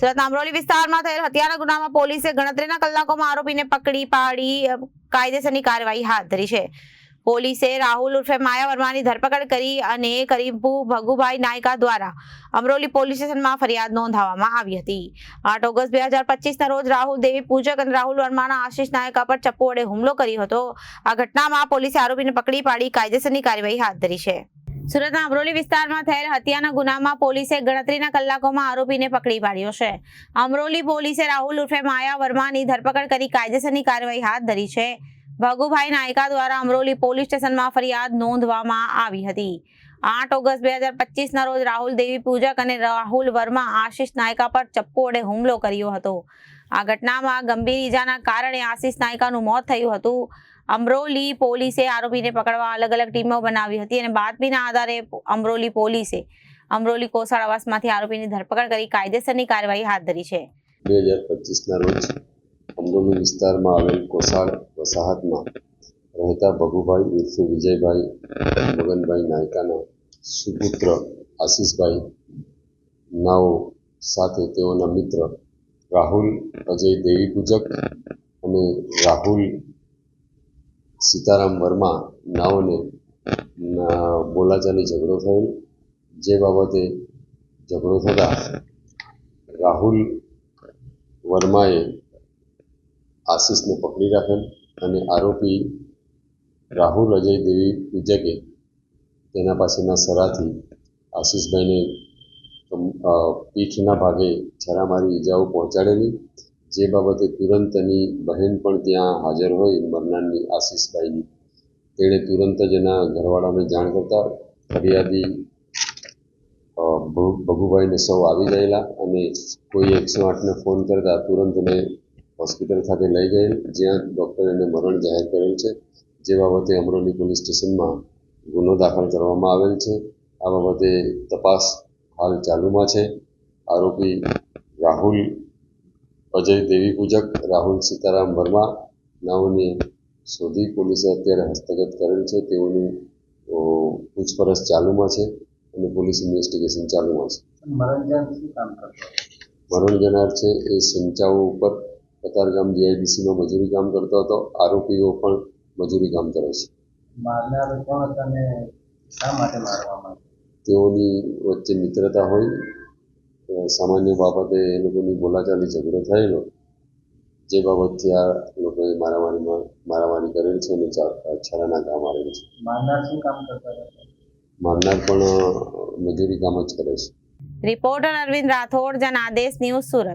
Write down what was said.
સુરતના અમરોલી વિસ્તારમાં થયેલ હત્યાના ગુનામાં પોલીસે ગણતરીના કલાકોમાં આરોપીને પકડી પાડી કાયદેસરની કાર્યવાહી હાથ ધરી છે. પોલીસે રાહુલ ઉર્ફે માયા વર્માની ધરપકડ કરી અને કરીબુ ભગુભાઈ નાયકા દ્વારા અમરોલી પોલીસ સ્ટેશનમાં ફરિયાદ નોંધાવવામાં આવી હતી. આઠ ઓગસ્ટ બે હજાર પચીસના રોજ રાહુલ દેવી પૂજક અને રાહુલ વર્માના આશીષ નાયકા પર ચપ્પુ વડે હુમલો કર્યો હતો. આ ઘટનામાં પોલીસે આરોપીને પકડી પાડી, કાયદેસરની કાર્યવાહી હાથ ધરી છે. સુરતના અમરોલી વિસ્તારમાં થયેલ હત્યાના ગુનામાં પોલીસે ગણતરીના કલાકોમાં આરોપીને પકડી પાડ્યો છે. અમરોલી પોલીસે રાહુલ ઉર્ફે માયા વર્માની ધરપકડ કરી કાયદેસરની કાર્યવાહી હાથ ધરી છે. ભગુભાઈ નાયકા દ્વારા અમરોલી પોલીસ સ્ટેશનમાં ફરિયાદ નોંધવામાં આવી હતી. આઠ ઓગસ્ટ બે હજાર પચીસના રોજ રાહુલ દેવી પૂજક અને રાહુલ વર્મા આશીષ નાયકા પર ચપ્પુ વડે હુમલો કર્યો હતો. આ ઘટનામાં ગંભીર ઈજાના કારણે આશીષ નાયકાનું મોત થયું હતું. અમરોલી પોલીસે આરોપીને પકડવા અલગ અલગ ટીમો બનાવી હતી અને બાતમીના આધારે અમરોલી પોલીસે અમરોલી કોસાળ આવાસમાંથી આરોપીની ધરપકડ કરી કાયદેસરની કાર્યવાહી હાથ ધરી છે. બે હજાર પચીસના રોજ અમરોલી વિસ્તારમાં આવેલ કોસાળ વસાહતમાં રહેતા ભગુભાઈ ઉર્ફે વિજયભાઈ, મગનભાઈ નાયકાના સુપુત્ર આશીષભાઈ નાઓ સાથે તેઓના મિત્ર રાહુલ અજય દેવી પૂજક અને રાહુલ સીતારામ વર્મા નાઓને બોલાચાની ઝઘડો થયેલ. જે બાબતે ઝઘડો થતાં રાહુલ વર્માએ આશીષને પકડી રાખેલ અને આરોપી રાહુલ અજય દેવી પૂજકે તેના પાસેના સરાથી આશીષભાઈને પીઠના ભાગે છરામારી ઈજાઓ પહોંચાડેલી. જે બાબતે તુરંત એની બહેન પણ ત્યાં હાજર હોય, મરનારની આશીષભાઈની. તેણે તુરંત જ એના ઘરવાળાને જાણ કરતા ફરિયાદી ભગુભાઈને સૌ આવી ગયેલા અને કોઈ એકસો આઠને ફોન કરતા તુરંત એને હોસ્પિટલ ખાતે લઈ ગયેલ, જ્યાં ડૉક્ટરે એને મરણ જાહેર કરેલ છે. જે બાબતે અમરોલી પોલીસ સ્ટેશનમાં ગુનો દાખલ કરવામાં આવેલ છે. આ બાબતે તપાસ હાલ ચાલુમાં છે. આરોપી રાહુલ અજય દેવી પૂજક રાહુલ સીતારામ વર્મા નાઓને શોધી પોલીસે અત્યારે હસ્તગત કરેલ છે. તેઓની પૂછપરછ ચાલુમાં છે અને પોલીસ ઇન્વેસ્ટિગેશન ચાલુમાં છે. મરણ જનાર છે એ સિંચાઓ ઉપર કતારગામ જીઆઈડીસીમાં મજૂરી કામ કરતો હતો. આરોપીઓ પણ મજૂરી કામ કરે છે? તેઓની વચ્ચે મિત્રતા હોય સામાન્ય બાબતે એ લોકોની બોલાચાલી ઝઘડો થયેલો. જે બાબતથી આ લોકોએ મારામારીમાં મારામારી કરેલ છે અને છરાના કામ આવેલ છે. મારનાર પણ મજૂરી કામ જ કરે છે. Reporter Arvind Rathod Janadesh news Surat.